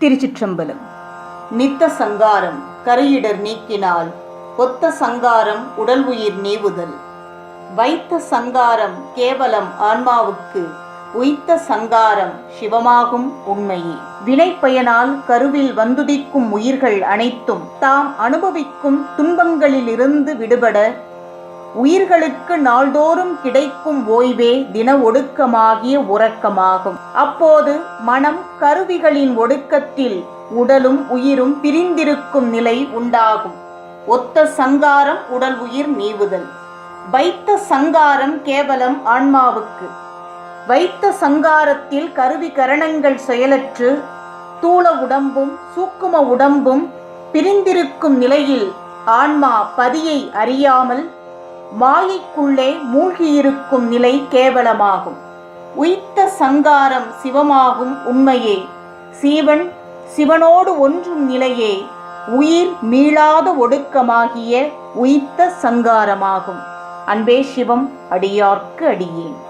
திருச்சிற்றம்பலம். நித்த சங்காரம் கரையிடர் நீக்கினால் ஒத்த சங்காரம் உடல் உயிர் நீவுதல். வைத்த சங்காரம் கேவலம் ஆன்மாவுக்கு உய்த்த சங்காரம் சிவமாகும் உண்மையே வினை பயனால் கருவில் வந்துதிக்கும் உயிர்கள் அனைத்தும் தாம் அனுபவிக்கும் துன்பங்களிலிருந்து விடுபட உயிர்களுக்கு நாள்தோறும் கிடைக்கும் ஓய்வே தின ஒடுக்கமாகிய உறக்கமாகும். அப்போது மனம் கருவிகளின் ஒடுக்கத்தில் உடலும் உயிரும் பிரிந்திருக்கும் நிலை உண்டாகும். ஒத்த சங்காரம் உடல் உயிர் நீவுதல். வைத்த சங்காரம் கேவலம் ஆன்மாவுக்கு. வைத்த சங்காரத்தில் கருவி கரணங்கள் செயலற்று தூள உடம்பும் சூக்கும உடம்பும் பிரிந்திருக்கும் நிலையில் ஆன்மா பதியை அறியாமல் மாயைக்குள்ளே மூழ்கியிருக்கும் நிலை கேவலமாகும். உய்த்த சங்காரம் சிவமாகும் உண்மையே. சீவன் சிவனோடு ஒன்றும் நிலையே. உயிர் மீளாத ஒடுக்கமாகிய உய்த்த சங்காரமாகும். அன்பே சிவம் அடியார்க்கு அடியேன்.